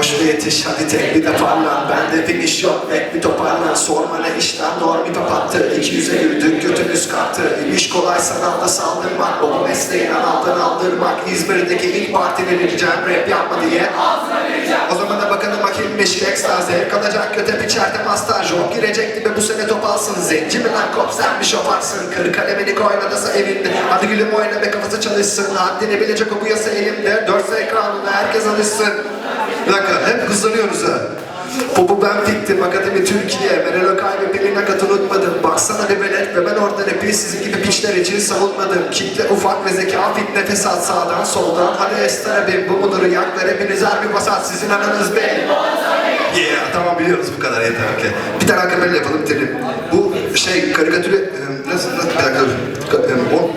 Koş ve yetiş hadi tek bir de parlan Bende finish yok ek bir toparlan. Sorma ne işten doğru bir papattı İki yüze güldük götümüz kalktı. İş kolay sanalda saldırmak. Baba mesleğini alttan aldırmak. İzmir'deki ilk partileri Cem rap yapma diye. O zaman da bakalım kimmiş ekstaze Zevk alacak kötü bir çerte mastar. Job girecek gibi bu sene top alsın. Zenci mi lan kop sen mi şoparsın Kır kalemini oynadasa evinde Hadi gülüm oyna ve kafası çalışsın. Haddini bilecek o bu yasa elimde. Dörtse ekranına herkes alışsın Bir dakika hep hızlanıyoruz ha. Popu ben fiktim, akademi Türkiye Meral Okay ve Pelin Akat unutmadım. Baksana bir velet ve ben orada rapi Sizin gibi piçler için savunmadım. Kitle ufak ve zeka fit nefes at sağdan soldan. Hadi estere bir bu mudur? Yaklar Hepiniz harbi basat sizin ananız benim Yeah tamam biliyoruz bu kadar yeter okey. Bir tane akabelle yapalım bitirelim Bu şey karikatüre e, nasıl nasıl bir dakika o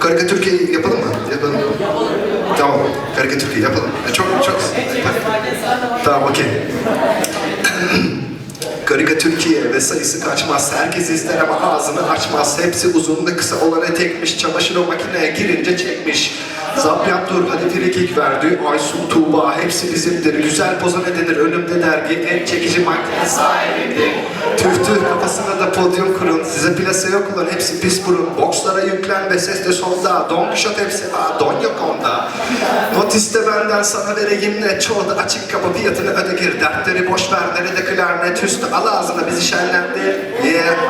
karikatürkeyi yapalım mı? Yapalım. Tamam karikatürkeyi yapalım. E, çok çok Tamam okey. Karika Türkiye ve sayısı kaçmaz. Herkes izler ama ağzını açmaz. Hepsi uzun ve kısa olan etekmiş. Çamaşır o makineye girince çekmiş. Zap yap dur hadi frikik verdi. Aysun Tuğba hepsi bizimdir. Güzel poza ne denir önümde dergi. En çekici makine sahibimdir. Tüh kafasına da podyum kurun. Size plase yok ulan hepsi pis burun. Bokslara yüklen ve ses de sonda. Don Kişot hepsi var. Don yok onda. Notiste benden sana vereyim ne. Çoğu da açık kapa fiyatını öde gir. Dertleri boş ver. Nerede klarnet üstü al ağzına bizi şenlendir. Yeah.